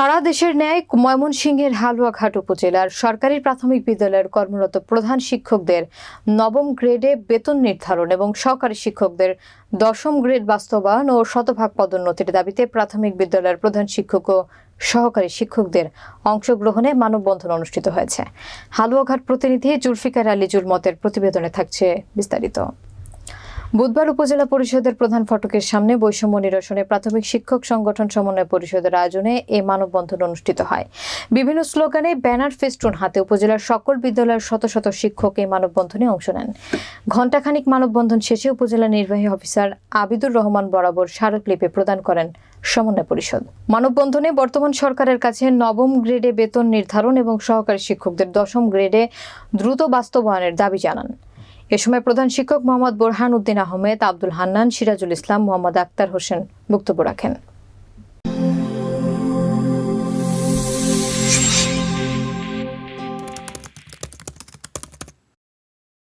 সারা দেশের ন্যায় ময়মনসিংহের হালুয়াঘাট উপজেলার সরকারি প্রাথমিক বিদ্যালয়ের কর্মরত প্রধান শিক্ষকদের নবম গ্রেডে বেতন নির্ধারণ এবং সহকারী শিক্ষকদের দশম গ্রেড বাস্তবায়ন ও শতভাগ পদোন্নতির দাবিতে প্রাথমিক বিদ্যালয়ের প্রধান শিক্ষক ও সহকারী শিক্ষকদের অংশগ্রহণে মানববন্ধন অনুষ্ঠিত হয়েছে। হালুয়াঘাট প্রতিনিধি জুলফিকার আলী জুলমতের প্রতিবেদনে থাকছে বিস্তারিত। বুধবার উপজেলা পরিষদের প্রধান ফটকের সামনে বৈষম্য নিরসনে প্রাথমিক শিক্ষক সংগঠন সমন্বয় পরিষদের আয়োজনে এই মানববন্ধন অনুষ্ঠিত হয়। বিভিন্ন স্লোগানে ব্যানার ফেস্টুন হাতে উপজেলার সকল বিদ্যালয়ের শত শত শিক্ষক এই মানববন্ধনে অংশ নেন। ঘণ্টাখানিক মানববন্ধন শেষে উপজেলা নির্বাহী অফিসার আবিদুর রহমান বরাবর স্মারকলিপি প্রদান করেন সমন্বয় পরিষদ। মানববন্ধনে বর্তমান সরকারের কাছে নবম গ্রেডে বেতন নির্ধারণ এবং সহকারী শিক্ষকদের দশম গ্রেডে দ্রুত বাস্তবায়নের দাবি জানান। এ সময় প্রধান শিক্ষক মোহাম্মদ বোরহান উদ্দিন আহমেদ, আব্দুল হান্নান, সিরাজুল ইসলাম, মোহাম্মদ আক্তার হোসেন বক্তব্য রাখেন।